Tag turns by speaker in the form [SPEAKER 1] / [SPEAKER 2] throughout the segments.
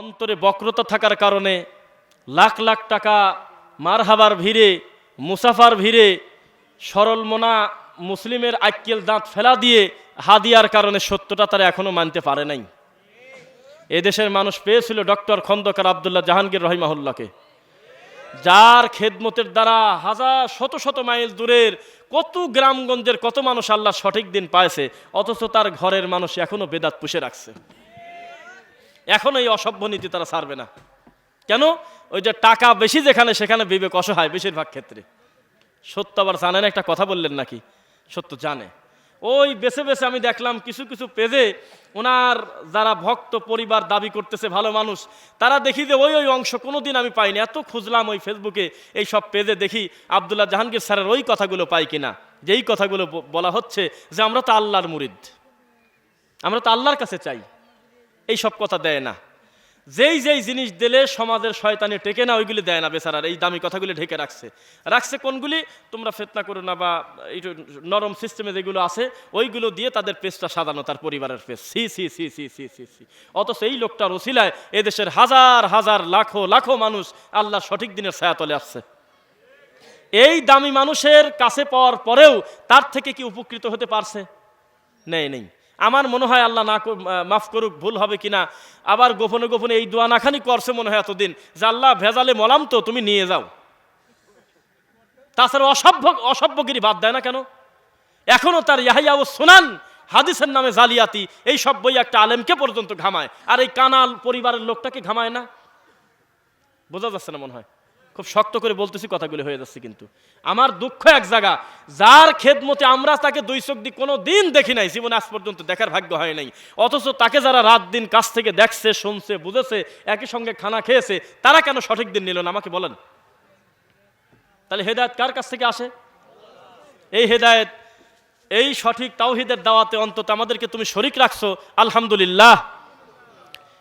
[SPEAKER 1] অন্তরে বক্রতা থাকার কারণে লাখ লাখ টাকা মারহাবার ভিড়ে, মুসাফার ভিড়ে সরল মোনা মুসলিমের আক্কেল দাঁত ফেলা দিয়ে হাদিয়ার কারণে সত্যটা তারা এখনও মানতে পারে নাই। এদেশের মানুষ পেয়েছিল ডক্টর খন্দকার আবদুল্লাহ জাহাঙ্গীর রহিমাহুল্লাহকে। যার খেদমতের দ্বারা হাজার শত শত মাইল দূরের কত গ্রামগঞ্জের কত মানুষ আল্লাহ সঠিক দিন পাইছে, অথচ তার ঘরের মানুষ এখনও বেদাত পুষে রাখছে। এখনও এই অসভ্য নীতি তারা ছাড়বে না। কেন? ওই যে টাকা বেশি যেখানে, সেখানে বিবেক অসহায় বেশিরভাগ ক্ষেত্রে। সত্য আবার জানেন একটা কথা বললেন নাকি? সত্য জানে। ওই বেছে বেছে আমি দেখলাম কিছু কিছু পেজে ওনার যারা ভক্ত পরিবার দাবি করতেছে, ভালো মানুষ, তারা দেখি যে ওই ওই অংশ কোনো দিন আমি পাইনি। এত খুঁজলাম ওই ফেসবুকে, এই সব পেজে দেখি আবদুল্লাহ জাহাঙ্গীর স্যারের ওই কথাগুলো পাই কিনা। যেই কথাগুলো বলা হচ্ছে যে আমরা তো আল্লাহর মুরিদ। আমরা তো আল্লাহর কাছে চাই। এই সব কথা দেয় না। যেই যেই জিনিস দিলে সমাজের শয়তানি টেকে না, ওইগুলি দেয় না বেচারার। এই দামি কথাগুলি ঢেকে রাখছে। রাখছে কোনগুলি? তোমরা ফেতনা করো না বা একটু নরম সিস্টেমে যেগুলো আছে, ওইগুলো দিয়ে তাদের পেজটা সাজানো, তার পরিবারের page. C C C C C C C অথচ এই লোকটার ওসিলায় এদেশের হাজার হাজার, লাখো লাখো মানুষ আল্লাহ সঠিক দিনের ছায়াতলে আসছে। এই দামি মানুষের কাছে পাওয়ার পরেও তার থেকে কি উপকৃত হতে পারছে? নেই নেই। আমার মনে হয় আল্লাহ না মাফ করুক, ভুল হবে কিনা। আবার গোপনে গোপনে এই দোয়া নাখানি করছে মনে হয় এতদিন। যে আল্লাহ ভেজালে মলাম তো, তুমি নিয়ে যাও। তাছাড়া অসভ্য, অসভ্যগিরি বাদ দেয় না কেন? এখনও তার ইয়াহিয়া ও সোনান হাদিসের নামে জালিয়াতি, এই সব বই একটা আলেমকে পর্যন্ত ঘামায়। আর এই কানাল পরিবারের লোকটাকে ঘামায় না? বোঝা যাচ্ছে না মনে হয়। খুব শক্ত করে বলতেছি, কথাগুলি হয়ে যাচ্ছে কিন্তু। আমার দুঃখ এক জায়গা, যার খেদমতে আমরা তাকে দুই চোখ দিয়ে কোনো দিন দেখি নাই, জীবনে আজ পর্যন্ত দেখার ভাগ্য হয় নাই। অথচ তাকে যারা রাত দিন কাছ থেকে দেখছে, শুনছে, বুঝেছে, একই সঙ্গে খানা খেয়েছে, তারা কেন সঠিক দিন নিল না? আমাকে বলেন। তাহলে হেদায়ত কার কাছ থেকে আসে? এই হেদায়েত, এই সঠিক তাওহিদের দাওয়াতে অন্তত আমাদেরকে তুমি শরিক রাখছো, আলহামদুলিল্লাহ।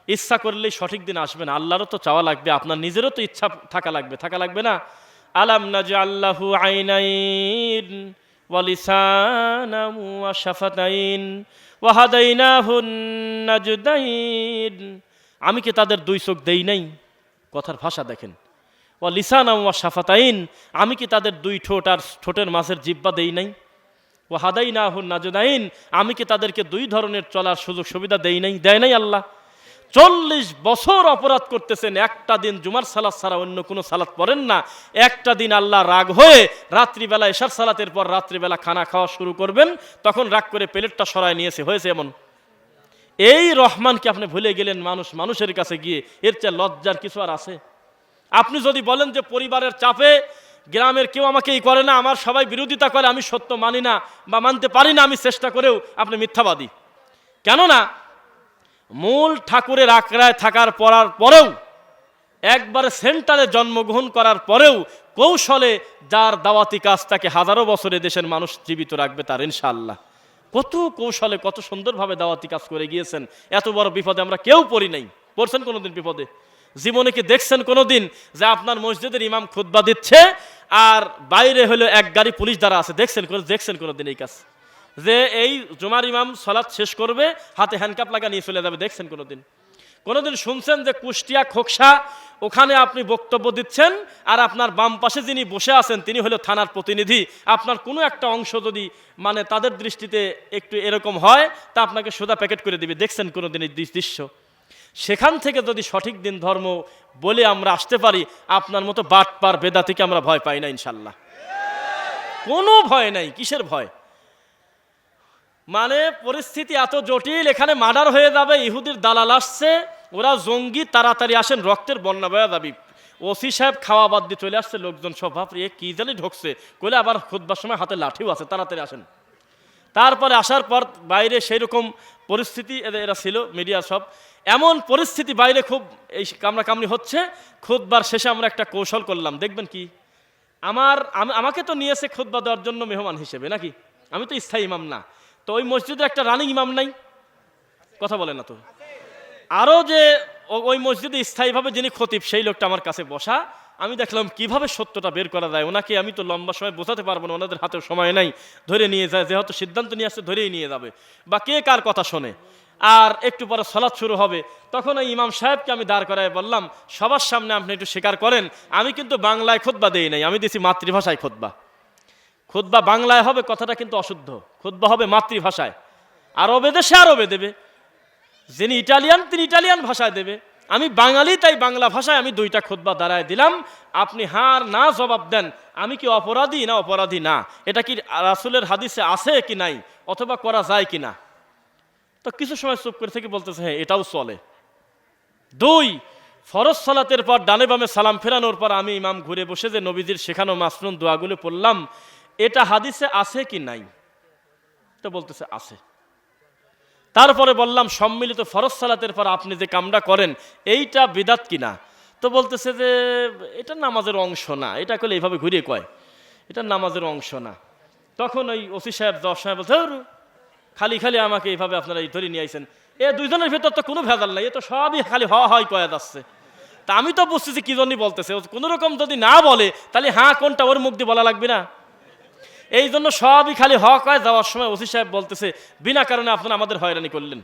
[SPEAKER 1] ইচ্ছা করলেই সঠিক দিন আসবে না। আল্লাহরও তো চাওয়া লাগবে, আপনার নিজেরও তো ইচ্ছা থাকা লাগবে। থাকা লাগবে না? আলাম নাজ আল্লাহু আইনাইন আমি কি তাদের দুই চোখ দেই নাই? কথার ভাষা দেখেন। ওয়া লিসানাম ওয়া শাফাতাইন আমি কি তাদের দুই ঠোঁট আর ঠোঁটের মাঝের জিব্বা দেই নাই? ও হাদাই না হুন আমি কি তাদেরকে দুই ধরনের চলার সুযোগ সুবিধা দেই নাই? দেয় নাই আল্লাহ। চল্লিশ বছর অপরাধ করতেছেন, একটা দিন জুমার সালাত ছাড়া অন্য কোনো সালাত পড়েন না। একটা দিন আল্লাহ রাগ হয়ে রাত্রিবেলা এশার সালাতের পর রাত্রিবেলা খানা খাওয়া শুরু করবেন, তখন রাগ করে প্লেটটা সরায় নিয়েছে। হয়েছে এমন? এই রহমানকে আপনি ভুলে গেলেন মানুষ মানুষের কাছে গিয়ে? এর চেয়ে লজ্জার কিছু আর আছে? আপনি যদি বলেন যে পরিবারের চাপে গ্রামের কেউ আমাকে এই করে না, আমার সবাই বিরোধিতা করে, আমি সত্য মানি না বা মানতে পারি না, আমি চেষ্টা করেও আপনি মিথ্যাবাদী। কেননা মূল ঠাকুরের আঁকড়ায় থাকার পরার পরেও, একবারে সেন্টারে জন্মগ্রহণ করার পরেও কৌশলে যার দাওয়াতি কাজ তাকে হাজারো বছরে দেশের মানুষ জীবিত রাখবে তার ইনশাআল্লাহ। কত কৌশলে, কত সুন্দরভাবে দাওয়াতি কাজ করে গিয়েছেন। এত বড় বিপদে আমরা কেউ পড়ি নাই। পড়ছেন কোনোদিন বিপদে? জীবনে কি দেখছেন কোনোদিন যে আপনার মসজিদের ইমাম খুতবা দিচ্ছে আর বাইরে হলো এক গাড়ি পুলিশ দ্বারা আছে? দেখছেন দেখছেন কোনোদিন এই কাজ? যে এই জুমার ইমাম সলাৎ শেষ করবে, হাতে হ্যান্ডকাপ লাগা নিয়ে চলে যাবে। দেখছেন কোনোদিন? কোনোদিন শুনছেন যে কুষ্টিয়া খোকসা, ওখানে আপনি বক্তব্য দিচ্ছেন, আর আপনার বাম পাশে যিনি বসে আছেন, তিনি হলো থানার প্রতিনিধি। আপনার কোনো একটা অংশ যদি মানে তাদের দৃষ্টিতে একটু এরকম হয়, তা আপনাকে সোজা প্যাকেট করে দিবে। দেখছেন কোনোদিন এই দৃশ্য? সেখান থেকে যদি সঠিক দিন ধর্ম বলে আমরা আসতে পারি, আপনার মতো বাট পার বেদা থেকে আমরা ভয় পাই না, ইনশাল্লাহ। কোনো ভয় নাই। কিসের ভয়? মানে পরিস্থিতি এত জটিল, এখানে মার্ডার হয়ে যাবে, ইহুদির দালাল আসছে, ওরা জঙ্গি, তাড়াতাড়ি আসেন, রক্তের বন্যা বয়া দাবি ওসি সাহেব খাওয়া বাদ দিয়ে চলে আসছে, লোকজন সব এ কি জানি ঢুকছে। কইলে আবার খুদবার সময় হাতে লাঠিও আছে, তাড়াতাড়ি আসেন। তারপরে আসার পর বাইরে সেই রকম পরিস্থিতি এরা ছিল, মিডিয়া সব। এমন পরিস্থিতি বাইরে খুব এই কামড়াকামড়ি হচ্ছে খুদবার শেষে আমরা একটা কৌশল করলাম, দেখবেন কি? আমার আমাকে তো নিয়েছে খুদবা দেওয়ার জন্য মেহমান হিসেবে, নাকি? আমি তো স্থায়ী ইমাম না। তো ওই মসজিদে একটা রানিং ইমাম নাই। কথা বলে না তো। আরও যে ওই মসজিদে স্থায়ীভাবে যিনি খতিব, সেই লোকটা আমার কাছে বসা। আমি দেখলাম কীভাবে সত্যটা বের করা যায়। ওনাকে আমি তো লম্বা সময় বোঝাতে পারব না, ওনাদের হাতেও সময় নাই। ধরে নিয়ে যায়, যেহেতু সিদ্ধান্ত নিয়ে আসছে, ধরেই নিয়ে যাবে। বা কে কার কথা শোনে। আর একটু পরে সলাৎ শুরু হবে। তখন ওই ইমাম সাহেবকে আমি দাঁড় করায় বললাম, সবার সামনে আপনি একটু স্বীকার করেন। আমি কিন্তু বাংলায় খোদবা দেই নাই। আমি দিছি মাতৃভাষায় খোদবা খুদ্া বাংলায় হবে, কথাটা কিন্তু অশুদ্ধ। খুদ্া হবে মাতৃভাষায়। আরবে দেশে আরবে দেবে। যিনি ইটালিয়ান, তিনি ইটালিয়ান ভাষায় দেবে। আমি বাঙালি, তাই বাংলা ভাষায় আমি দুইটা খুদ্া দাঁড়ায় দিলাম। আপনি হার না জবাব দেন। আমি কি অপরাধী না অপরাধী? না। এটা কি রাসুলের হাদিসে আছে কি নাই? অথবা করা যায় কি না তো কিছু সময় চুপ করে থেকে বলতেছে হ্যাঁ এটাও চলে। দুই, ফরজ সালাতের পর ডানে বামে সালাম ফেরানোর পর আমি ইমাম ঘুরে বসে যে নবীজির শেখানো মাসনুন দোয়াগুলো পড়লাম এটা হাদিসে আছে কি নাই? তো বলতেছে আছে। তারপরে বললাম, সম্মিলিত ফরজ সালাতের পর আপনি যে কামটা করেন, এইটা বিদাত কিনা তো বলতেছে যে, এটা নামাজের অংশ না। এটা করলে এইভাবে ঘুরিয়ে কয়, এটা নামাজের অংশ না। তখন ওই ওসি সাহেব দশ সাহেব বলছে খালি খালি আমাকে এইভাবে আপনারা এই ধরে নিয়ে আইছেন। এ দুইজনের ভেতর তো কোনো ভেজাল নাই, এ তো সবই খালি হওয়া হয় কয়া যাচ্ছে। তা আমি তো বুঝতেছি কি জন্যই বলতেছে। ও কোনো রকম যদি না বলে, তাহলে হ্যাঁ কোনটা ওর মুখ দিয়ে বলা লাগবে না? এই জন্য সবই খালি হক হয় যাওয়ার সময় ওসি সাহেব বলতেছে, বিনা কারণে আপনারা আমাদের হয়রানি করলেন।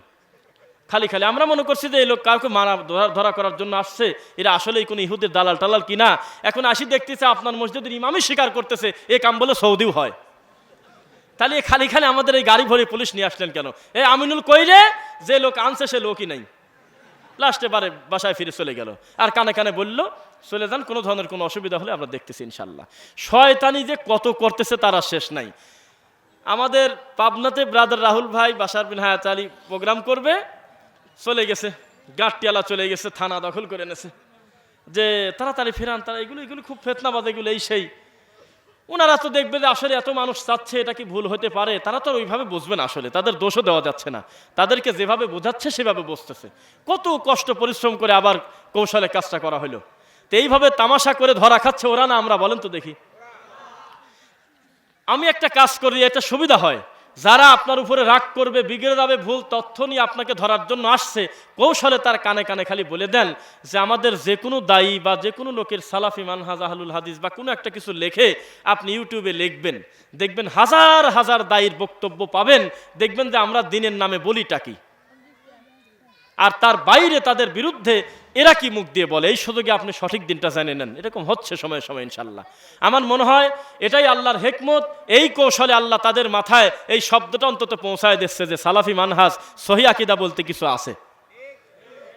[SPEAKER 1] খালি খালি আমরা মনে করছি যে এই লোক কাউকে মারা ধরা- করার জন্য আসছে। এরা আসলেই কোনো ইহুদের দালাল টালাল কিনা? এখন আসি দেখতেছে আপনার মসজিদের ইমামই স্বীকার করতেছে, এ কাম বলে সৌদিও হয়। তাহলে খালি খালি আমাদের এই গাড়ি ভরে পুলিশ নিয়ে আসলেন কেন? এ আমিনুল কইরে যে লোক আনছে সে লোকই নাই। লাস্টে বারে বাসায় ফিরে চলে গেল। আর কানে কানে বলল, চলে যান, কোনো ধরনের কোনো অসুবিধা হলে আমরা দেখতেছি ইনশাল্লাহ শয়তানি যে কত করতেছে তার শেষ নাই। আমাদের পাবনাতে ব্রাদার রাহুল ভাই, বাসার বিন হায়াত আলী প্রোগ্রাম করবে, চলে গেছে। গাঁটটিয়ালা চলে গেছে, থানা দখল করে এনেছে। যে তাড়াতাড়ি ফেরান, তারা এগুলো এগুলো খুব ফেতনাবাদ এগুলো এই সেই। ওনারা তো দেখবে যে আসলে এত মানুষ চাচ্ছে, এটা কি ভুল হতে পারে? তারা তো ওইভাবে বুঝবে না আসলে, তাদের দোষও দেওয়া যাচ্ছে না। তাদেরকে যেভাবে বোঝাচ্ছে, সেভাবে বুঝতেছে। কত কষ্ট, পরিশ্রম করে আবার কৌশলে কাজটা করা হলো। তো এইভাবে তামাশা করে ধরা খাচ্ছে ওরা না আমরা, বলেন তো দেখি। আমি একটা কাজ করি, এটা সুবিধা হয়। যারা আপনার উপরে রাগ করবে, বিগড়ে যাবে, ভুল তথ্য নিয়ে আপনাকে ধরার জন্য আসছে, কৌশলে তার কানে কানে খালি বলে দেন যে আমাদের যে কোনো দায়ী বা যে কোনো লোকের সালাফি মানহাজ আহলুল হাদিস বা কোনো একটা কিছু লেখে আপনি ইউটিউবে লিখবেন। দেখবেন হাজার হাজার দায়ীর বক্তব্য পাবেন। দেখবেন যে আমরা দিনের নামে বলি কি। আর তার বাইরে তাদের বিরুদ্ধে এরা কি মুখ দিয়ে বলে? এই সুযোগে আপনি সঠিক দিনটা জেনে নেন। এরকম হচ্ছে সময় সময় ইনশাল্লাহ আমার মনে হয় এটাই আল্লাহর হেকমত। এই কৌশলে আল্লাহ তাদের মাথায় এই শব্দটা অন্তত পৌঁছায় দিচ্ছে যে সালাফি মানহাজ, সহি আকিদা বলতে কিছু আছে।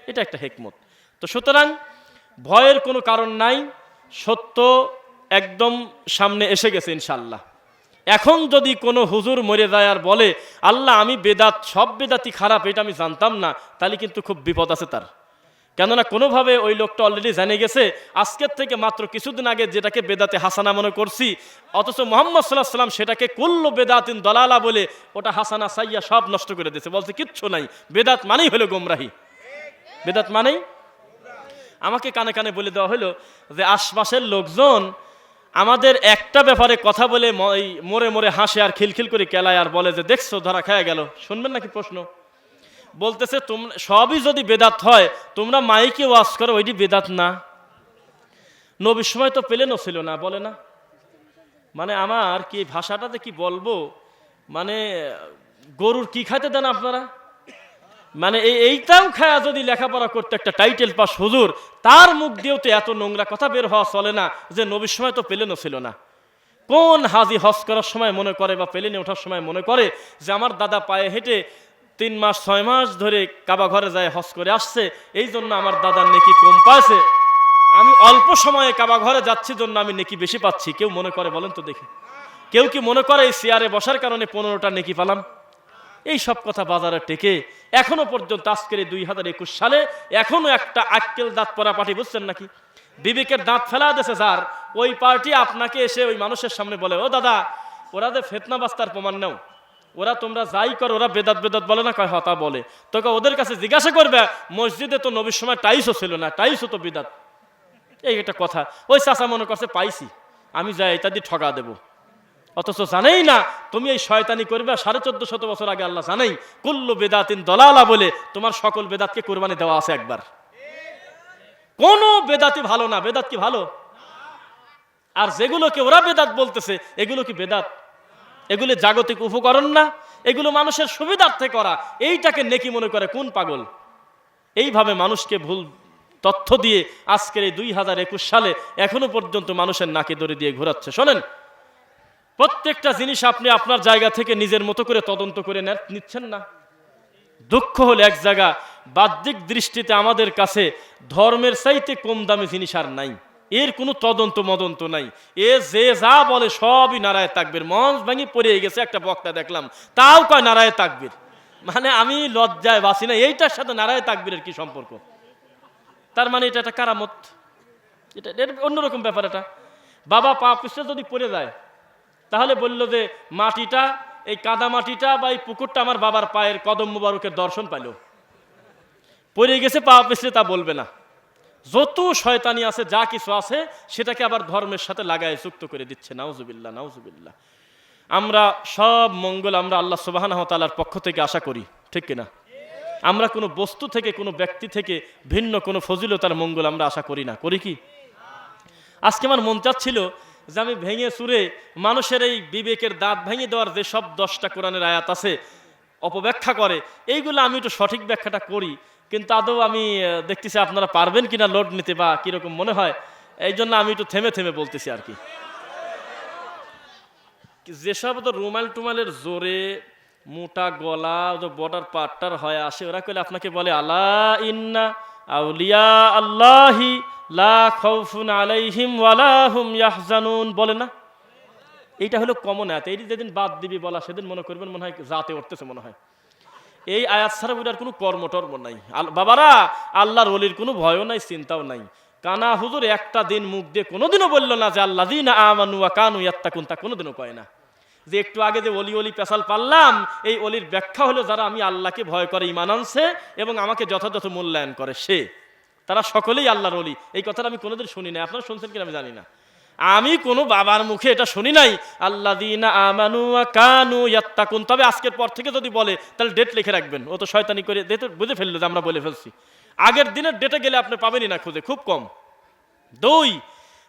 [SPEAKER 1] এটা একটা হেকমত। তো সুতরাং ভয়ের কোনো কারণ নাই। সত্য একদম সামনে এসে গেছে ইনশাল্লাহ এখন যদি কোনো হুজুর মরে যায় আর বলে, আল্লাহ, আমি বেদাত, সব বেদাতি খারাপ, এটা আমি জানতাম না, তাহলে কিন্তু খুব বিপদ আছে তার। কেননা কোনোভাবে ওই লোকটা অলরেডি জেনে গেছে, আজকের থেকে মাত্র কিছুদিন আগে যেটাকে বেদাতে হাসানা মনে করছি, অথচ মোহাম্মদ সাল্লাহ সাল্লাম সেটাকে কুল্ল বেদাতিন দলালা বলে ওটা হাসানা, সাইয়া সব নষ্ট করে দিয়েছে, বলছে কিচ্ছু নাই, বেদাত মানেই হলো গোমরাহি। বেদাত মানেই? আমাকে কানে কানে বলে দেওয়া হলো যে আশপাশের লোকজন আমাদের একটা ব্যাপারে কথা বলে ম- এই মোড়ে মোড়ে হাসে আর খিলখিল করে কেলায় আর বলে যে, দেখছ, ধরা খায় গেল। শুনবেন নাকি প্রশ্ন? বলতেছে তোমরা সবই যদি বেদাত হয়, তোমরা মাইকে ওয়াজ করো ওইটি বেদাত না। নবীর সময় তো পেলেনও ছিল না, বলে না। মানে আমার কি ভাষাটাতে কি বলব? মানে গরুর কি খাইতে দেন আপনারা? মানে এই এইটাও খায়া যদি লেখাপড়া করতে একটা টাইটেল পাস হুজুর, তার মুখ দিয়েও তো এত নোংরা কথা বের হওয়া চলে না যে নবীর সময় তো পেলেনও ছিল না। কোন হাজি হজ করার সময় মনে করে বা পেলেনে ওঠার সময় মনে করে যে আমার দাদা পায়ে হেঁটে তিন মাস, ছয় মাস ধরে কাবা ঘরে যায় হজ করে আসছে, এই জন্য আমার দাদার নেকি কম পাইছে। আমি অল্প সময়ে কাবা ঘরে যাচ্ছি জন্য আমি নেকি বেশি পাচ্ছি। কেউ মনে করে বলেন তো দেখি। কেউ কি মনে করে এই চেয়ারে বসার কারণে পনেরোটা নেকি পালাম? এই সব কথা বাজারে টেকে এখনও পর্যন্ত আজকের দুই হাজার একুশ সালে এখনও একটা আক্কেল দাঁত পরা পার্টি বুঝছেন নাকি? বিবেকের দাঁত ফেলা দিয়েছে স্যার। ওই পার্টি আপনাকে এসে ওই মানুষের সামনে বলে, ও দাদা, ওরা যে ফেতনা বাস্তার প্রমাণ নেও। ওরা তোমরা যাই করো, ওরা বেদাত বেদাত বলে না কয় হতা বলে। তোকে ওদের কাছে জিজ্ঞাসা করবে, মসজিদে তো নবীর সময় টাইসও ছিল না, টাইসও তো বিদাত। এই একটা কথা। ওই চাষা মনে করছে, পাইছি। আমি যাই দিয়ে ঠকা দেবো। অথচ জানেই না, তুমি এই শয়তানি করবে সাড়ে চোদ্দ শত বছর আগে আল্লাহ জানেই, কুল্লু বেদাতিন দলালা বলে তোমার সকল বেদাতকে কোরবানি দেওয়া আছে একবার। কোন বেদাতি ভালো না, বেদাত কি ভালো? আর যেগুলোকে ওরা বেদাত বলতেছে, এগুলো কি বেদাত? এগুলো জাগতিক উপকরণ না, এগুলো মানুষের সুবিধার্থে করা, এইটাকে নেকি মনে করে কোন পাগল? এইভাবে মানুষকে ভুল তথ্য দিয়ে আজকের এই দুই হাজার একুশ সালে এখনও পর্যন্ত মানুষের নাকে দড়ি দিয়ে ঘোরাচ্ছে। শোনেন প্রত্যেকটা জিনিস আপনি আপনার জায়গা থেকে নিজের মতো করে তদন্ত করে নিচ্ছেন না। দুঃখ হলে এক জায়গা, বাহ্যিক দৃষ্টিতে আমাদের কাছে ধর্মের চাইতে কম দামি জিনিস আর নাই। এর কোনো তদন্ত মদন্ত নাই। এ যে যা বলে সবই নারায় তাকবির। মঞ্চ ভাঙি পড়ে গেছে, একটা বক্তা দেখলাম, তাও কয় নারায় তাকবির? মানে আমি লজ্জায় বাসি না, এইটার সাথে নারায় তাকবীরের কি সম্পর্ক? তার মানে এটা একটা কারামত। এটা অন্যরকম ব্যাপার এটা। বাবা পা পিছনে যদি পড়ে যায় তাহলে বলল যে, মাটিটা, এই কাদা মাটিটা বা এই পুকুরটা আমার বাবার পায়ের কদম মুবারকের দর্শন পাইল। পড়ে গেছে, পা পিছলে তা বলবে না। যত শয়তানি আছে, যা কিছু আছে, সেটাকে আবার ধর্মের সাথে লাগায় যুক্ত করে দিচ্ছে। নাউজুবিল্লাহ নাউজুবিল্লাহ। আমরা সব মঙ্গল আমরা আল্লাহ সুবাহ তালার পক্ষ থেকে আশা করি, ঠিক কিনা? আমরা কোনো বস্তু থেকে, কোনো ব্যক্তি থেকে ভিন্ন কোনো ফজিলতার মঙ্গল আমরা আশা করি না। করি কি? আজকে আমার মন চাচ্ছিল যে আমি ভেঙে চুরে মানুষের এই বিবেকের দাঁত ভেঙে দেওয়ার যে সব দশটা কোরআনের আয়াত আছে, অপব্যাখ্যা করে, এইগুলো আমি একটু সঠিক ব্যাখ্যাটা করি, কিন্তু আদৌ আমি দেখতেছি আপনারা পারবেন কিনা লোড নিতে বা কীরকম মনে হয় এই জন্য আমি একটু থেমে থেমে বলতেছি আর কি। যেসব তো রুমাল টুমালের জোরে মোটা গলা বর্ডার পাট্টার হয়ে আসে, ওরা কইলে আপনাকে বলে, আলা ইন্না আউলিয়া আল্লাহি লা খাউফুন আলাইহিম ওয়ালা হুম ইয়াহজানুন। বলে না? এইটা হলো কমন আয়াত। এই যেদিন বাদ দিবি বলা, সেদিন মনে করবেন মনে হয় জাতে উঠতেছে মনে হয়। এই আয়াত ছাড়া ওটার কোনো কর্মটর্ম নাই। বাবারা, আল্লাহর অলির কোনো ভয়ও নাই, চিন্তাও নাই। কানা হুজুর একটা দিন মুখ দিয়ে কোনোদিনও বলল না যে আল্লাহ দিন আমানু আ কানু ইয়াত্তাকুন, তা কোনোদিনও কয় না। যে একটু আগে যে অলি অলি পেশাল পারলাম, এই অলির ব্যাখ্যা হলো যারা আমি আল্লাহকে ভয় করে ইমান আনছে এবং আমাকে যথাযথ মূল্যায়ন করে সে। তারা সকলেই আল্লাহর অলি এই কথাটা আমি কোনোদিন শুনি না আপনারা শুনছেন কিনা আমি জানি না। আমি কোনো বাবার মুখে এটা শুনি নাই। আল্লাহ দিনা আমানু কানু ইয়াত্তাকুন। তবে আজকের পর থেকে যদি বলে, তাহলে ডেট লিখে রাখবেন। ও তো শয়তানি করে ডেট বুঝে ফেলল যে আমরা বলে ফেলছি। আগের দিনের ডেটে গেলে আপনি পাবেনই না খুঁজে, খুব কম। দুই,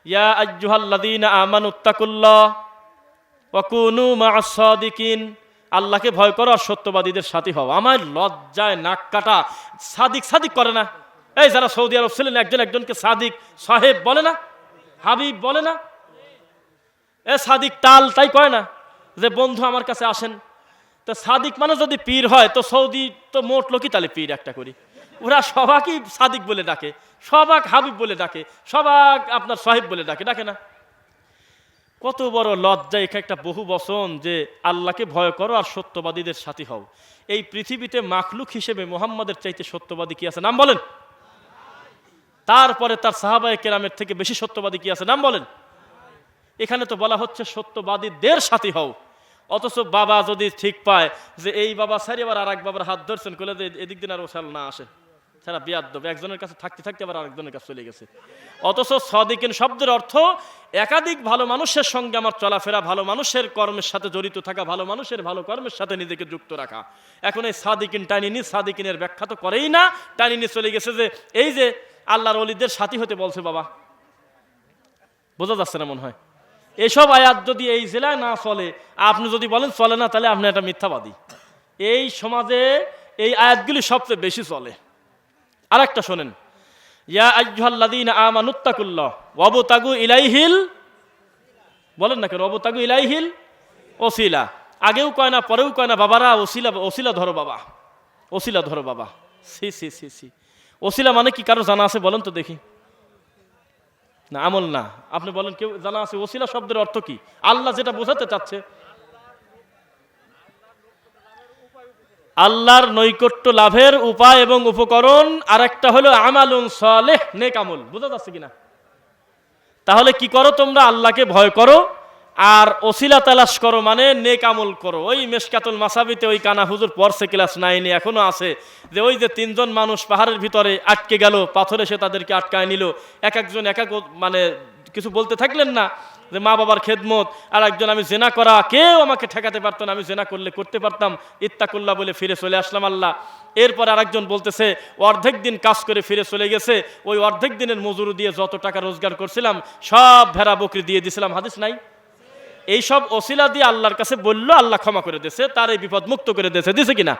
[SPEAKER 1] ইয়া আজ্জুহাল্লাদিনা আমানুত্তাকুল্লাহ ওয়াকুনু মাসাদিকিন আল্লাহকে ভয় করো আর সত্যবাদীদের সাথী হও। আমার লজ্জায় নাক কাটা। সাদিক সাদিক করে না। এই যারা সৌদি আরব ছিলেন, একজন একজনকে সাদিক সাহেব বলে না, হাবিব বলে না। এ সাদিক টাল তাই কয় না যে, বন্ধু আমার কাছে আসেন। তো সাদিক মানে যদি পীর হয়, তো সৌদি তো মোট লোকই তাহলে পীর একটা করি। ওরা সবাকই সাদিক বলে ডাকে, সবাক হাবিব বলে ডাকে, সবাক আপনার সাহেব বলে ডাকে ডাকে না। কত বড় লজ্জা এখানে একটা বহু বচন যে, আল্লাহকে ভয় করো আর সত্যবাদীদের সাথী হও। এই পৃথিবীতে মাখলুক হিসেবে মোহাম্মদের চাইতে সত্যবাদী কি আছে? নাম বলেন। তারপরে তার সাহাবায়ে কেরামের থেকে বেশি সত্যবাদী কি আছে? নাম বলেন। এখানে তো বলা হচ্ছে সত্যবাদীদের সাথী হও। অথচ বাবা যদি ঠিক পায় যে এই বাবা সারি আবার আর এক বাবার হাত ধরছেন করলে যে এদিক দিন আর ওসাল না আসে। সারা দেবে। একজনের কাছে থাকতে থাকতে আবার আরেকজনের কাছে চলে গেছে। অথচ সদিকিন শব্দের অর্থ, একাধিক ভালো মানুষের সঙ্গে আমার চলাফেরা, ভালো মানুষের কর্মের সাথে জড়িত থাকা, ভালো মানুষের ভালো কর্মের সাথে নিজেকে যুক্ত রাখা। এখন এই সাদিকিন টানিনি, সাদিকিনের ব্যাখ্যা তো করেই না। টানিনি চলে গেছে যে, এই যে আল্লাহর অলিদের সাথী হতে বলছে বাবা। বোঝা যাচ্ছে না মনে হয়। এসব আয়াত যদি এই জেলায় না চলে, আপনি যদি বলেন চলে না, তাহলে আপনি একটা মিথ্যাবাদী। এই সমাজে এই আয়াতগুলি সবচেয়ে বেশি চলে। আর একটা শোনেন। ইয়া আজ্জুহাল্লাদিন আমানুত্তাকুল্লাহ ওয়াবতাগু ইলাইহিল, বলেন না কেন অবতাগু ইলাইহিল ওসিলা। আগেও কয় না, পরেও কয় না, বাবারা, ওসিলা ওসিলা ধরো বাবা। ওসিলা ধরো বাবা। সি সি সি সি। ওসিলা মানে কি? কারও জানা আছে বলেন তো দেখি। না, আমল না। আপনি বলেন, কেউ জানা আছে? ওসিলা শব্দের অর্থ কি? আল্লাহ যেটা বোঝাতে চাচ্ছে। আল্লাহর নৈকট্য লাভের উপায় এবং উপকরণ আর একটা হলো আমালুন সালেহ, নেক আমল। বোঝা যাচ্ছে কিনা? তাহলে কি করো তোমরা? আল্লাহকে ভয় করো। আর ওসিলা তালাশ করো মানে নেক আমল করো। ওই মেশকাতুল মাসাবিতে ওই কানা হুজুর পড়ছে ক্লাস নাইনে, এখনও আছে। যে ওই যে তিনজন মানুষ পাহাড়ের ভিতরে আটকে গেল, পাথরে সে তাদেরকে আটকায় নিল। এক একজন, এক এক মানে কিছু বলতে থাকলেন না যে মা বাবার খেদমত, আর একজন আমি জেনা করা, কেউ আমাকে ঠেকাতে পারতো না, আমি জেনা করলে করতে পারতাম। ইত্তাকুল্লাহ বলে ফিরে চলে আসলাম আল্লাহ। এরপর আরেকজন বলতেছে, অর্ধেক দিন কাজ করে ফিরে চলে গেছে, ওই অর্ধেক দিনের মজুরি দিয়ে যত টাকা রোজগার করছিলাম, সব ভেড়া বকরি দিয়ে দিছিলাম। হাদিস নাই? এইসব ওসিলা দিয়ে আল্লাহর কাছে বলল, আল্লাহ ক্ষমা করে দিয়েছে, তার এই বিপদ মুক্ত করে দিয়েছে দিছে কিনা?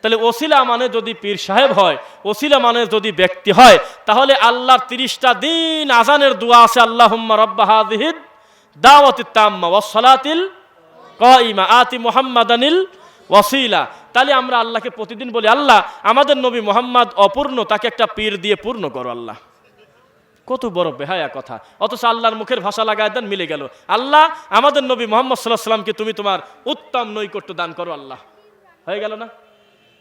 [SPEAKER 1] তাহলে ওসিলা মানে যদি পীর সাহেব হয়, ওসিলা মানে যদি ব্যক্তি হয়, তাহলে আল্লাহর তিরিশটা দিন আজানের দোয়া আছে আল্লাহ রব্বা হাদিহিদ দাওয়াতি তাম্মা কাইমা, আতি মুহাম্মাদানিল ওয়াসিলা। তাহলে আমরা আল্লাহকে প্রতিদিন বলি, আল্লাহ, আমাদের নবী মোহাম্মদ অপূর্ণ, তাকে একটা পীর দিয়ে পূর্ণ করো, আল্লাহ। কত বড় বেহায়া কথা। অথচ আল্লাহর মুখের ভাষা লাগায় দেন, মিলে গেল। আল্লাহ আমাদের নবী মোহাম্মদ সাল্লাহ সাল্লামকে তুমি তোমার উত্তম নৈকট্য দান করো আল্লাহ। হয়ে গেল না?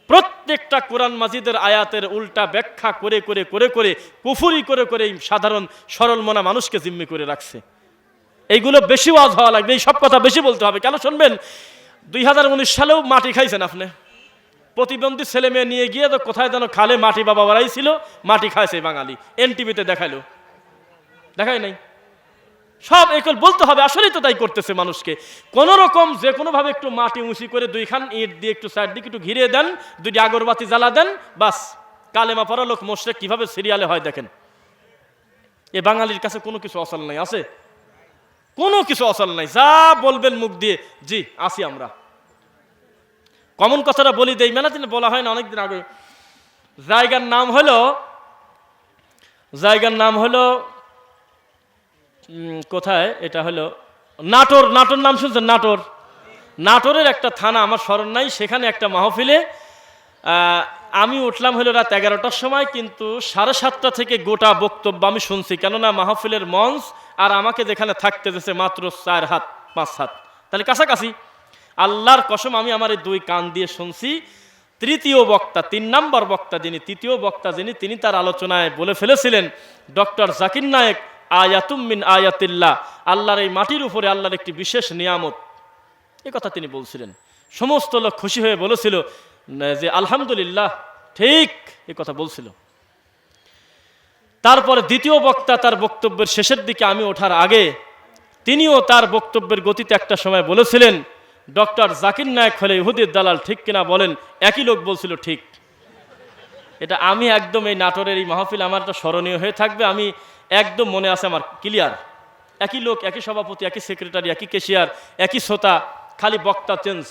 [SPEAKER 1] প্রত্যেকটা কোরআন মাজিদের আয়াতের উল্টা ব্যাখ্যা করে করে করে করে, কুফুরি করে করে সাধারণ সরল মনা মানুষকে জিম্মি করে রাখছে। এইগুলো বেশি ওয়াজ হওয়া লাগবে, এই সব কথা বেশি বলতে হবে। কেন শুনবেন? দুই হাজার উনিশ সালেও মাটি খাইছেন আপনি। প্রতিবন্ধী ছেলে মেয়ে নিয়ে গিয়ে তো কোথায় যেন খালে মাটি বাবা বাড়াই ছিল, মাটি খাইছে বাঙালি। এনটিভিতে দেখাইলো। দেখায় নাই। সব একল বলতে হবে, আসলেই তো তাই করতেছে মানুষকে। কোন রকম যে কোনোভাবে একটু মাটি উঁচি করে দুইখান ইট দিয়ে একটু সাইড দিকে একটু ঘিরে দেন, দুইটি আগরবাতি জ্বালা দেন, বাস। কালেমা পড়া লোক মোশরে কীভাবে সিরিয়ালে হয় দেখেন। এ বাঙালির কাছে কোনো কিছু অসল নাই, আছে? কোনো কিছু অসল নাই, যা বলবেন মুখ দিয়ে। জি, আসি আমরা। কমন কথাটা বলি দেই মেলা দিনে বলা হয় না, অনেকদিন আগে। জায়গার নাম হলো, জায়গার নাম হলো কোথায়? এটা হলো নাটোর। নাটোর নাম শুনছেন? নাটোর। নাটোরের একটা থানা, আমার স্মরণ নাই, সেখানে একটা মাহফিলে আমি উঠলাম হলো রাত এগারোটার সময়, কিন্তু সাড়ে সাতটা থেকে গোটা বক্তব্য আমি শুনছি, কেননা মাহফিলের মঞ্চ আর আমাকে যেখানে থাকতে দিয়েছে মাত্র চার হাত, পাঁচ হাত। তাহলে কাছাকাছি। আল্লাহর কসম, আমি আমার এই দুই কান দিয়ে শুনছি। তৃতীয় বক্তা, তিন নম্বর বক্তা যিনি, তৃতীয় বক্তা যিনি, তিনি তার আলোচনায় বলে ফেলেছিলেন, ডক্টর জাকির নায়েক আয়াতুম্মিন আয়াতিল্লাহ, আল্লাহর এই মাটির উপরে আল্লাহর একটি বিশেষ নিয়ামত। এ কথা তিনি বলছিলেন। সমস্ত লোক খুশি হয়ে বলেছিল যে আলহামদুলিল্লাহ, ঠিক, এ কথা বলছিল। তারপরে দ্বিতীয় বক্তা তার বক্তব্যের শেষের দিকে আমি ওঠার আগে, তিনিও তার বক্তব্যের গতিতে একটা সময় বলেছিলেন, ডক্টর জাকির নায়ক হলে ইহুদির দালাল ঠিক কিনা বলেন, একই লোক বলছিল ঠিক। এটা আমি একদম এই নাটোরের এই মাহফিল আমার একটা স্মরণীয় হয়ে থাকবে। আমি একদম মনে আছে আমার ক্লিয়ার একই লোক, একই সভাপতি, একই সেক্রেটারি একই কেশিয়ার একই শ্রোতা, খালি বক্তা চেঞ্জ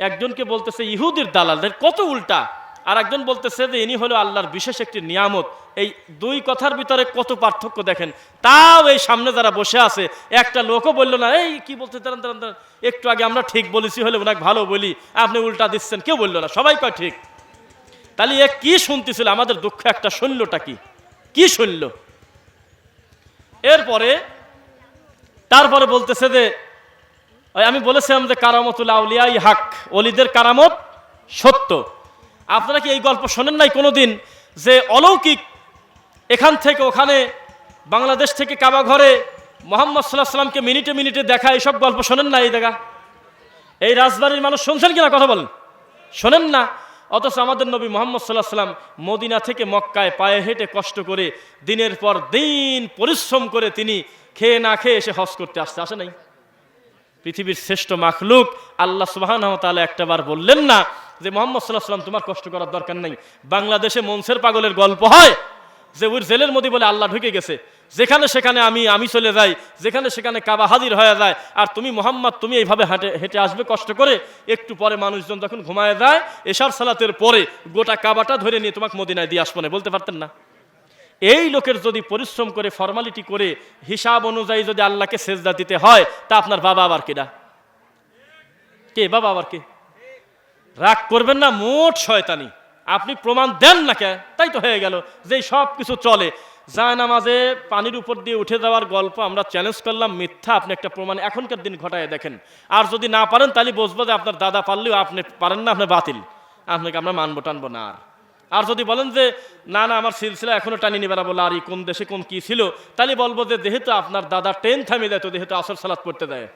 [SPEAKER 1] একজনকে বলতেছে ইহুদির দালালদের কত উল্টা? আর একজন বলতেছে যে ইনি হলো আল্লাহর বিশেষ একটি নিয়ামত। এই দুই কথার ভিতরে কত পার্থক্য দেখেন। তাও এই সামনে যারা বসে আছে, একটা লোকও বলল না, এই, কি বলতে দাঁড়ান দাঁড়ান দাঁড়ান। একটু আগে আমরা ঠিক বলেছি, হলে ওনাকে ভালো বলি। আপনি উল্টা দিচ্ছেন, কেউ বলল না, সবাই কয় ঠিক। তাহলে এ কি শুনতেছিল? আমাদের দুঃখ একটা শুনলটা কি? কি শুনল এরপরে, তারপরে বলতেছে যে আমি বলেছিলাম যে কারামতুল আউলিয়াই হাক অলিদের কারামত সত্য। আপনারা কি এই গল্প শোনেন নাই কোনোদিন যে অলৌকিক এখান থেকে ওখানে বাংলাদেশ থেকে কাবা ঘরে মোহাম্মদ সাল্লাহ সাল্লামকে মিনিটে মিনিটে দেখা, এইসব গল্প শোনেন না এই দেখা? এই রাজবাড়ির মানুষ শুনছেন কিনা কথা বলেন? শোনেন না। অথচ আমাদের নবী মোহাম্মদ সাল্লাহ সাল্লাম মদিনা থেকে মক্কায় পায়ে হেঁটে কষ্ট করে দিনের পর দিন পরিশ্রম করে তিনি খেয়ে না খেয়ে এসে হজ করতে আসতে আসে নাই? পৃথিবীর শ্রেষ্ঠ মাখলুক আল্লাহ সুবাহান তাহলে একটাবার বললেন না যে, মোহাম্মদ সাল্লাহ সাল্লাম তোমার কষ্ট করার দরকার নেই। বাংলাদেশে মনসের পাগলের গল্প হয় যে, ওই জেলের মধ্যে বলে আল্লাহ ঢুকে গেছে। যেখানে সেখানে আমি আমি চলে যাই, যেখানে সেখানে কাবা হাজির হয়ে যায়, আর তুমি মোহাম্মদ, তুমি এইভাবে হাঁটে, হেঁটে আসবে কষ্ট করে, একটু পরে মানুষজন যখন ঘুমায় যায়, এশার সালাতের পরে গোটা কাবাটা ধরে নিয়ে তোমাকে মদিনায় দিয়ে আসব না, বলতে পারতেন না? এই লোকের যদি পরিশ্রম করে ফর্মালিটি করে, হিসাব অনুযায়ী যদি আল্লাহকে সেজদা দিতে হয়, তা আপনার বাবা আবার কেডা কে, বাবা আবার কে? রাগ করবেন না, মোট শয়তানি। আপনি প্রমাণ দেন না কে? তাই তো হয়ে গেল। যে সব কিছু চলে যায় নামাজে পানির উপর দিয়ে উঠে যাওয়ার গল্প আমরা চ্যালেঞ্জ করলাম, মিথ্যা, আপনি একটা প্রমাণ এখনকার দিন ঘটায় দেখেন। আর যদি না পারেন, তাহলে বসবো যে আপনার দাদা পারলেও আপনি পারেন না, আপনি বাতিল। আপনাকে আমরা মানবো টানবো না আর। আর যদি বলেন যে, না না, আমার সিলসিলা এখনও টানি নিবে না বলে, আর কোন দেশে কোন কি ছিল? তাহলে বলব যে, যেহেতু আপনার দাদা ট্রেন থামিয়ে দেয়, তো যেহেতু আসর সালাদ পড়তে দেয়।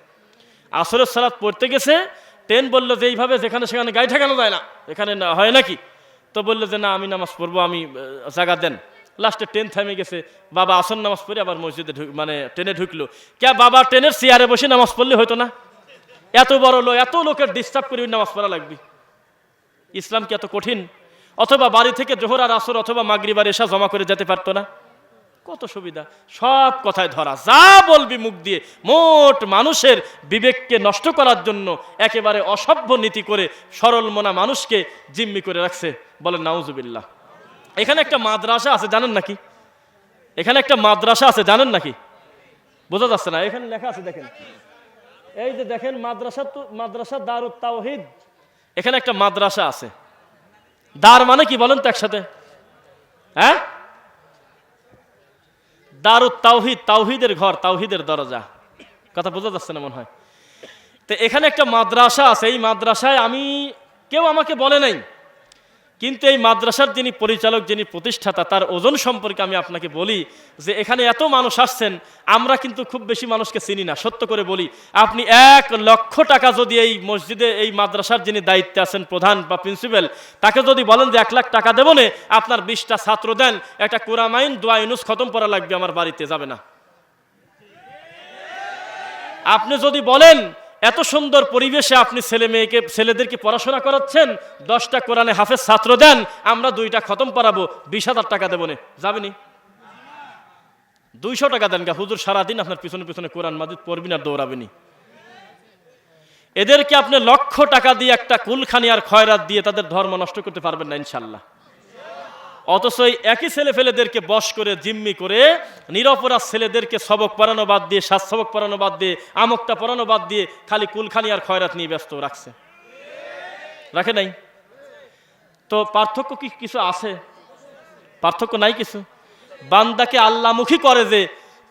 [SPEAKER 1] আসরের সালাদ পড়তে গেছে ট্রেন বলল যে, এইভাবে যেখানে সেখানে গাড়ি ঠেকানো যায় না, এখানে হয় নাকি? তো বলল যে, না, আমি নামাজ পড়ব, আমি জায়গা দেন। লাস্টে ট্রেন থামে গেছে। বাবা আসন নামাজ পড়ে আবার মসজিদে মানে ট্রেনে ঢুকলো। কে বাবা ট্রেনের চেয়ারে বসে নামাজ পড়লে হয়তো না? এত বড় লোক এত লোকের ডিস্টার্ব করে নামাজ পড়া লাগবে। ইসলাম কি এত কঠিন? অথবা বাড়ি থেকে জোহর আর আসর অথবা মাগরিবার এসা জমা করে যেতে পারতো না? কত সুবিধা। সব কথায় ধরা। যা বলবি মুখ দিয়ে। মোট মানুষের বিবেককে নষ্ট করার জন্য একেবারে অসভ্য নীতি করে সরল মনা মানুষকে জিম্মি করে রাখছে। বলেন, নাউজুবিল্লাহ। এখানে একটা মাদ্রাসা আছে, জানেন নাকি? এখানে একটা মাদ্রাসা আছে, জানেন নাকি? বোঝা যাচ্ছে না, এখানে লেখা আছে, দেখেন। এই যে দেখেন, মাদ্রাসা তো মাদ্রাসা দারুত তাওহিদ। এখানে একটা মাদ্রাসা আছে। দার মানে কি বলেন তো একসাথে? হ্যাঁ? দারুত তাওহিদ, তাওহিদের ঘর, তাওহিদের দরজা। কথা বোঝা যাচ্ছে না মনে হয়? তো এখানে একটা মাদ্রাসা আছে, এই মাদ্রাসায় আমি কেউ আমাকে বলে নাই। কিন্তু এই মাদ্রাসার যিনি পরিচালক, যিনি প্রতিষ্ঠাতা, তার ওজন সম্পর্কে আমি আপনাকে বলি যে এখানে এত মানুষ আসছেন, আমরা কিন্তু খুব বেশি মানুষকে চিনি না। সত্য করে বলি, আপনি এক লক্ষ টাকা যদি এই মসজিদে, এই মাদ্রাসার যিনি দায়িত্বে আছেন প্রধান বা প্রিন্সিপাল, তাকে যদি বলেন যে এক লাখ টাকা দেবো নে, আপনার বিশটা ছাত্র দেন, একটা কোরআমাইন দোয়া, ইনুস খতম করা লাগবে, আমার বাড়িতে যাবে না। আপনি যদি বলেন এত সুন্দর পরিবেশে আপনি ছেলে মেয়েকে, ছেলেদেরকে পড়াশোনা করাচ্ছেন, দশটা কোরআনে হাফেজ ছাত্র দেন, আমরা দুইটা খতম পড়াবো, বিশ হাজার টাকা দেবো নে। যাবেনি? দুইশো টাকা দেন গা, হুজুর সারাদিন আপনার পিছনে পিছনে কোরআন মাজিদ পড়বিন আর দৌড়াবেনি। এদেরকে আপনি লক্ষ টাকা দিয়ে একটা কুলখানি আর খয়রাত দিয়ে তাদের ধর্ম নষ্ট করতে পারবেন না, ইনশাল্লাহ। অথচ একই ছেলে ফেলেদেরকে বশ করে, জিম্মি করে, নিরপরাধ ছেলেদেরকে সবক পড়ানো বাদ দিয়ে, সাত সবক পড়ানো বাদ দিয়ে, আমকটা পড়ানো বাদ দিয়ে খালি কুলখানি আর খয়রাত নিয়ে ব্যস্ত রাখছে। রাখে নাই? তো পার্থক্য কি কিছু আছে? পার্থক্য নাই কিছু? বান্দাকে আল্লামুখী করে যে,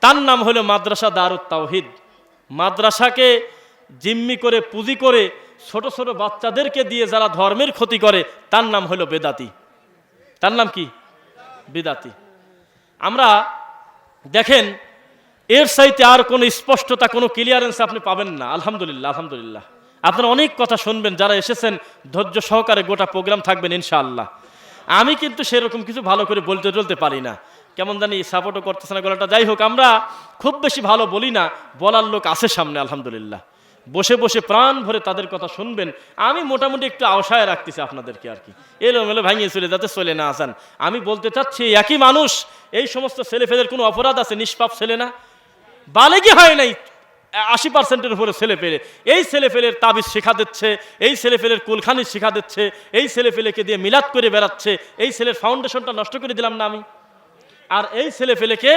[SPEAKER 1] তার নাম হলো মাদ্রাসা দারুত তাওহিদ। মাদ্রাসাকে জিম্মি করে, পুঁজি করে, ছোট ছোট বাচ্চাদেরকে দিয়ে যারা ধর্মের ক্ষতি করে, তার নাম হলো বেদাতি। তার নাম কি? বিদাতি। আমরা দেখেন, এর সাইতে আর কোনো স্পষ্টতা, কোনো ক্লিয়ারেন্স আপনি পাবেন না। আলহামদুলিল্লাহ আলহামদুলিল্লাহ। আপনারা অনেক কথা শুনবেন, যারা এসেছেন, ধৈর্য সহকারে গোটা প্রোগ্রাম থাকবেন, ইনশাআল্লাহ। আমি কিন্তু সেরকম কিছু ভালো করে বলতে চলতে পারি না। কেমন জানি সাপোর্টও করতেছে না গলাটা। যাই হোক, আমরা খুব বেশি ভালো বলি না। বলার লোক আছে সামনে, আলহামদুলিল্লাহ। বসে বসে প্রাণ ভরে তাদের কথা শুনবেন। আমি মোটামুটি একটু আশায় রাখতেছি আপনাদেরকে আর কি। এলোমেলো ভাঙিয়ে চলে যাতে চলে না আসান। আমি বলতে চাচ্ছি, একই মানুষ, এই সমস্ত ছেলে ফেলের কোনো অপরাধ আছে? নিষ্পাপ ছেলে না। বালেগি হয় নাই আশি পার্সেন্টের উপরে ছেলে পেলে এই ছেলে ফেলের তাবিজ শেখা দিচ্ছে, এই ছেলে ফেলের কুলখানি শেখা দিচ্ছে, এই ছেলে ফেলেকে দিয়ে মিলাদ করে বেড়াচ্ছে, এই ছেলের ফাউন্ডেশনটা নষ্ট করে দিলাম না আমি। আর এই ছেলে ফেলেকে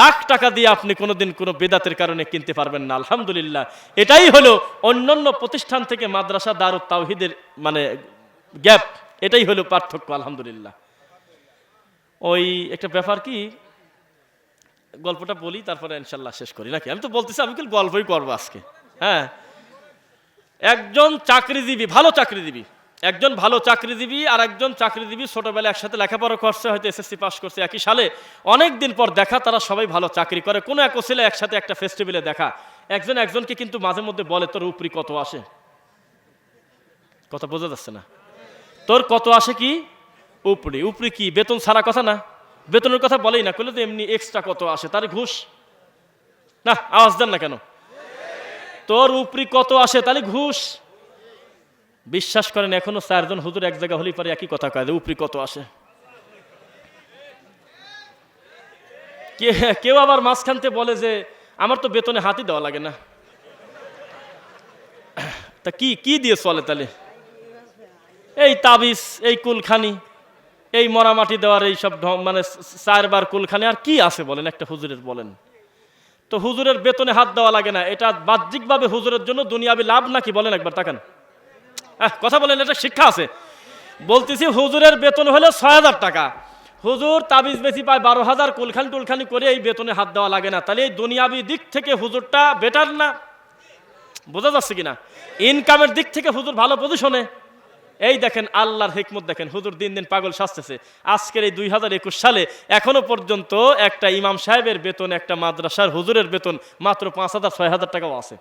[SPEAKER 1] লাখ টাকা দিয়ে আপনি কোনোদিন কোনো বেদাতের কারণে কিনতে পারবেন না, আলহামদুলিল্লাহ। এটাই হলো অন্যান্য প্রতিষ্ঠান থেকে মাদ্রাসা দারুত তাওহিদের মানে গ্যাপ, এটাই হলো পার্থক্য, আলহামদুলিল্লাহ। ওই একটা ব্যাপার কি, গল্পটা বলি, তারপরে ইনশাল্লাহ শেষ করি, নাকি? আমি তো বলতেছি, আমি কিন্তু গল্পই করব আজকে হ্যাঁ? একজন চাকরিজীবী, ভালো চাকরিজীবী একজন ভালো চাকরিজীবী আর একজন চাকরিজীবী ছোটবেলায় একসাথে লেখাপড়া করছে, হয়তো এসএসসি পাস করছে। একই সালে অনেক দিন পর দেখা, তারা সবাই ভালো চাকরি করে। কোনো এক ছেলে একসাথে একটা ফেস্টিভ্যালে দেখা। একজন একজনকে কিন্তু মাঝে মধ্যে বলে, তোর উপরি কত আসে? কথা বোঝা যাচ্ছে না। তোর কত আসে কি? উপরি। উপরি কি? বেতন ছাড়া কথা না। বেতনের কথা বলেই না করলে তো এমনি এক্সট্রা কত আসে? তার ঘুষ। না, আওয়াজ দেন না কেন? তোর উপরি কত আসে? তাহলে ঘুষ। বিশ্বাস করেন, এখনও চারজন হুজুর এক জায়গা হলেই পারে একই কথা কয় উপরি কত আসে। কেউ আবার মাঝখানতে বলে যে, আমার তো বেতনে হাতই দেওয়া লাগে না। তা কি কি দিয়ে চলে তাহলে? এই তাবিজ, এই কুলখানি, এই মরামাটি দেওয়ার এই সব মানে চারবার কুলখানি, আর কি আছে বলেন, একটা হুজুরের বলেন। তো হুজুরের বেতনে হাত দেওয়া লাগে না, এটা বাহ্যিকভাবে হুজুরের জন্য দুনিয়াবি লাভ নাকি বলেন একবার তাকান। কথা বলেন, এটা শিক্ষা আছে। বলতেছি হুজুরের বেতন হলো ছয় হাজার টাকা। হুজুর তাবিজ বেশি পায় বারো হাজার, কুলখানি টুলখানি করে এই বেতনে হাত দেওয়া লাগে না। তাহলে এই দুনিয়াবি দিক থেকে হুজুরটা বেটার না? বোঝা যাচ্ছে কিনা? ইনকামের দিক থেকে হুজুর ভালো পজিশনে এই দেখেন, আল্লাহর হিকমত দেখেন, হুজুর দিন দিন পাগল সাজতেছে। আজকের এই দুই হাজার একুশ সালে, এখনও পর্যন্ত একটা ইমাম সাহেবের বেতন, একটা মাদ্রাসার হুজুরের বেতন মাত্র পাঁচ হাজার, ছয় হাজার টাকাও আছে।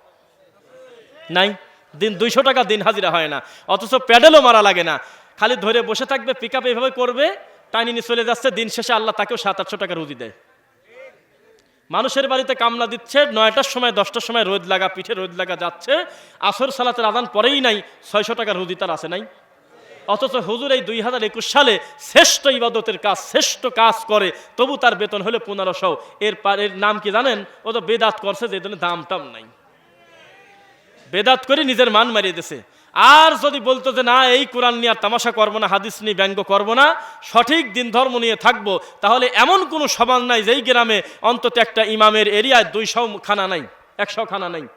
[SPEAKER 1] নাই? দিন দুইশো টাকা দিন হাজিরা হয় না। অথচ প্যাডেলও মারা লাগে না। খালি ধরে বসে থাকবে পিক আপ এইভাবে করবে, টাইনি নিয়ে চলে যাচ্ছে, দিন শেষে আল্লাহ তাকেও সাত আটশো টাকা রুজি দেয়। মানুষের বাড়িতে কামলা দিচ্ছে, নয়টার সময়, দশটার সময় রোদ লাগা, পিঠে রোদ লাগা যাচ্ছে, আসর সালাতের আদান পরেই নাই, ছয়শো টাকা রুজি তার আছে নাই। অথচ হুজুর এই দুই হাজার একুশ সালে শ্রেষ্ঠ ইবাদতের কাজ, শ্রেষ্ঠ কাজ করে, তবু তার বেতন হলো পনেরোশো। এর এর নাম কি জানেন? ও তো বেদাত করছে, যে দাম টাম নাই। বেদাত করে নিজের মান মারিয়ে দিছে। আর যদি বলতো যে, না, এই কোরআন নিয়ে তামাশা করব না, হাদিস নিয়ে ব্যঙ্গ করব না, সঠিক দিন, ধর্ম নিয়ে থাকব, তাহলে এমন কোনো সমাজ নাই যেই গ্রামে অন্তত একটা ইমামের এরিয়ায় দুইশো খানা নাই, একশো খানা নাই।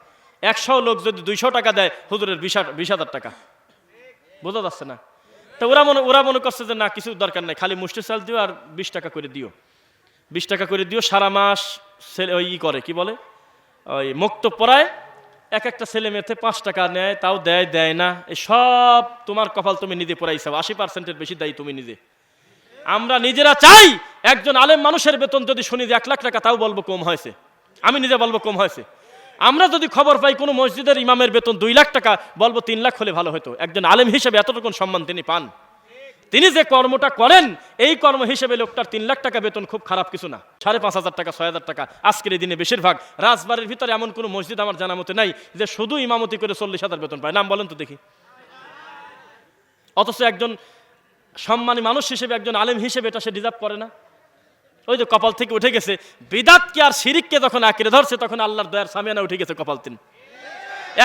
[SPEAKER 1] একশো লোক যদি দুইশো টাকা দেয়, হুজুরের বিশ হাজার- টাকা। বোঝা যাচ্ছে না? তো ওরা মনে ওরা মনে করছে যে, না, কিছু দরকার নাই, খালি মুষ্টি চাল দিও আর বিশ টাকা করে দিও। বিশ টাকা করে দিও, সারা মাস ওই ই করে, কি বলে? ওই মুক্ত পড়ায় এক একটা ছেলে মেয়েতে পাঁচ টাকা নেয়, তাও দেয় দেয় না। এই সব তোমার কপাল তুমি নিজে পড়াইছাও। আশি পার্সেন্টের বেশি দায়ী তুমি নিজে। আমরা নিজেরা চাই একজন আলেম মানুষের বেতন যদি শুনি যে এক লাখ টাকা, তাও বলব কম হয়েছে। আমি নিজে বলব কম হয়েছে। আমরা যদি খবর পাই কোনো মসজিদের ইমামের বেতন দুই লাখ টাকা, বলব তিন লাখ হলে ভালো হতো। একজন আলেম হিসেবে এতটুকু সম্মান তিনি পান। তিনি যে কর্মটা করেন, এই কর্ম হিসেবে লোকটার তিন লাখ টাকা বেতন খুব খারাপ কিছু না। সাড়ে পাঁচ হাজার টাকা, ছয় হাজার টাকা, আজকের এই দিনে বেশিরভাগ। রাজবাড়ির ভিতরে এমন কোনো মসজিদ আমার জানা মতে নাই যে শুধু ইমামতি করে চল্লিশ হাজার বেতন পায়। নাম বলেন তো দেখি। অথচ একজন সম্মানী মানুষ হিসেবে, একজন আলেম হিসেবে এটা সে ডিজার্ভ করে না। ওই যে কপাল থেকে উঠে গেছে বিদাতকে আর শিরিককে যখন আঁকড়ে ধরছে, তখন আল্লাহর দয়ার সামিয়ানা উঠে গেছে কপাল তিন।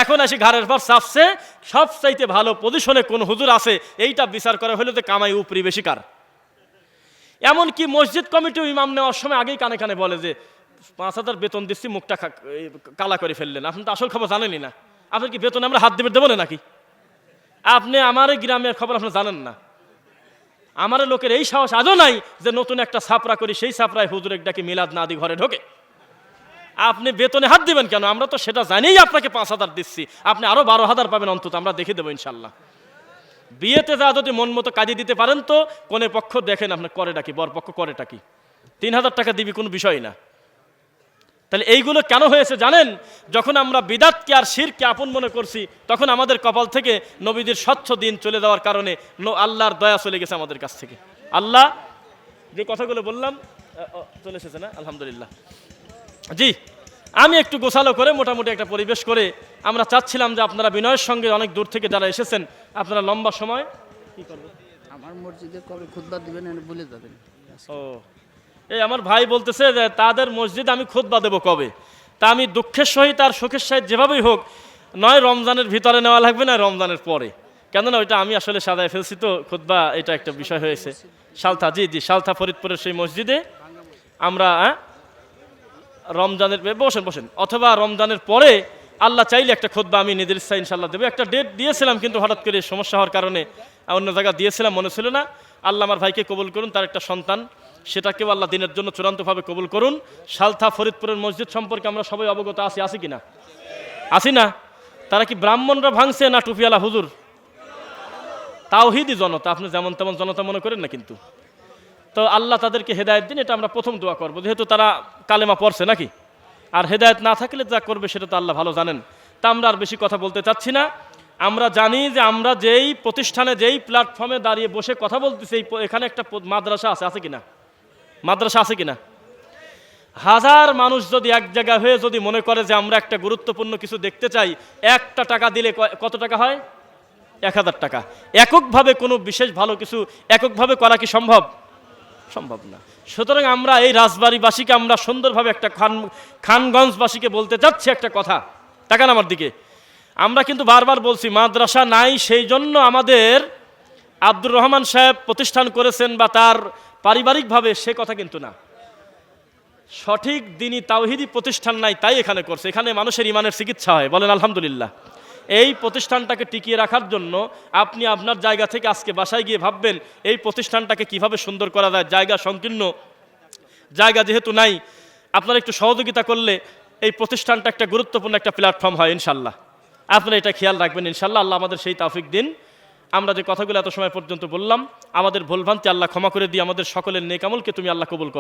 [SPEAKER 1] এখন আসি ঘাড়ের পর চাপছে সব চাইতে ভালো পজিশনে কোন হুজুর আছে, এইটা বিচার করা হলে তো কামাই উপরি বেশি কার। এমনকি মসজিদ কমিটিও ইমাম নেওয়ার সময় আগেই কানে কানে বলে যে, পাঁচ হাজার বেতন দিচ্ছি, মুখটা কালা করে ফেললেন। আপনি তো আসল খবর জানেনই না। আপনি কি বেতন আমরা হাত দেবে দেবো না নাকি? আপনি আমার গ্রামের খবর আপনি জানেন না। আমার লোকের এই সাহস আজও নাই যে নতুন একটা ছাপরা করি, সেই ছাপরায় হুজুরের ডাকে মিলাদ না দি ঘরে ঢোকে। আপনি বেতনে হাত দিবেন কেন? আমরা তো সেটা জানিই আপনাকে পাঁচ হাজার দিচ্ছি। আপনি আরও বারো হাজার পাবেন অন্তত, আমরা দেখে দেবো ইনশাল্লাহ। বিয়েতে যা যদি মন মতো কাজে দিতে পারেন তো কোনে পক্ষ দেখেন আপনার করেটা কি, বর পক্ষ করেটা কি? তিন হাজার টাকা দিবি কোনো বিষয় না। তাহলে এইগুলো কেন হয়েছে জানেন? যখন আমরা বিদাতকে আর শিরকে আপন মনে করছি, তখন আমাদের কপাল থেকে নবীদের স্বচ্ছ দিন চলে যাওয়ার কারণে আল্লাহর দয়া চলে গেছে আমাদের কাছ থেকে। আল্লাহ, যে কথাগুলো বললাম চলে এসেছে না? আলহামদুলিল্লাহ। জি। আমি একটু গোছালো করে মোটামুটি একটা পরিবেশ করে আমরা চাচ্ছিলাম যে আপনারা বিনয়ের সঙ্গে অনেক দূর থেকে যারা এসেছেন আপনারা লম্বা সময় কি করবেন?
[SPEAKER 2] আমার মসজিদে কবে খুদবা দিবেন বলে যাবেন।
[SPEAKER 1] ও এই আমার ভাই বলতেছে যে তাদের মসজিদ আমি খুতবা দেবো কবে? তা আমি দুঃখের সহিত আর সুখের সহিত যেভাবেই হোক নয় রমজানের ভিতরে নেওয়া লাগবে না রমজানের পরে। কেননা ওইটা আমি আসলে সাদায় ফেলছি তো খুতবা এটা একটা বিষয় হয়েছে। সালথা জি জি সালথা ফরিদপুরের সেই মসজিদে আমরা হ্যাঁ, রমজানের বসেন বসেন। অথবা রমজানের পরে আল্লাহ চাইলে একটা খোদবা আমি নিজের ইচ্ছা ইনশাল্লাহ দেবো। একটা ডেট দিয়েছিলাম কিন্তু হঠাৎ করে সমস্যা হওয়ার কারণে অন্য জায়গা দিয়েছিলাম, মনে ছিল না। আল্লাহ আমার ভাইকে কবুল করুন, তার একটা সন্তান। সেটাকেও আল্লাহ দিনের জন্য চূড়ান্তভাবে কবুল করুন। সালথা ফরিদপুরের মসজিদ সম্পর্কে আমরা সবাই অবগত আছি আছি কি না আছি না? তারা কি ব্রাহ্মণরা ভাঙছে না টুপিওয়ালা হুজুর? তাওহিদি জনতা, আপনি যেমন তেমন জনতা মনে করেন না কিন্তু। তো আল্লাহ তাদেরকে হেদায়ত দিন, এটা আমরা প্রথম দোয়া করব। যেহেতু তারা কালেমা পড়ছে নাকি? আর হেদায়ত না থাকলে যা করবে সেটা তো আল্লাহ ভালো জানেন। তা আমরা আর বেশি কথা বলতে চাচ্ছি না। আমরা জানি যে আমরা যেই প্রতিষ্ঠানে, যেই প্ল্যাটফর্মে দাঁড়িয়ে বসে কথা বলতেছি এখানে একটা মাদ্রাসা আছে আছে কিনা? মাদ্রাসা আছে কিনা? হাজার মানুষ যদি এক জায়গায় হয়ে যদি মনে করে যে আমরা একটা গুরুত্বপূর্ণ কিছু দেখতে চাই, একটা টাকা দিলে কত টাকা হয়? এক হাজার টাকা। এককভাবে কোনো বিশেষ ভালো কিছু এককভাবে করা কি সম্ভব? সম্ভব না। সুতরাং আমরা এই রাজবাড়িবাসীকে আমরা সুন্দরভাবে একটা খান খানগঞ্জবাসীকে বলতে চাচ্ছি একটা কথা। তাকান আমার দিকে। আমরা কিন্তু বারবার বলছি, মাদ্রাসা নাই সেই জন্য আমাদের আব্দুর রহমান সাহেব প্রতিষ্ঠান করেছেন বা তার পারিবারিকভাবে সে কথা কিন্তু না। সঠিক দিনই তাওহিদি প্রতিষ্ঠান নাই, তাই এখানে করছে। এখানে মানুষের ইমানের চিকিৎসা হয়। বলেন, আলহামদুলিল্লাহ। এই প্রতিষ্ঠানটাকে টিকিয়ে রাখার জন্য আপনি আপনার জায়গা থেকে আজকে বাসায় গিয়ে ভাববেন, এই প্রতিষ্ঠানটাকে কীভাবে সুন্দর করা যায়, জায়গা সংকীর্ণ, জায়গা যেহেতু নাই, আপনারা একটু সহযোগিতা করলে এই প্রতিষ্ঠানটা একটা গুরুত্বপূর্ণ একটা প্ল্যাটফর্ম হয় ইনশাল্লাহ আপনারা এটা খেয়াল রাখবেন ইনশাল্লাহ আল্লাহ আমাদের সেই তাফিক দিন। আমরা যে কথাগুলো এত সময় পর্যন্ত বললাম, আমাদের ভুলভ্রান্তি আল্লাহ ক্ষমা করে দিয়ে আমাদের সকলের নেকামলকে তুমি আল্লাহ কবুল করো।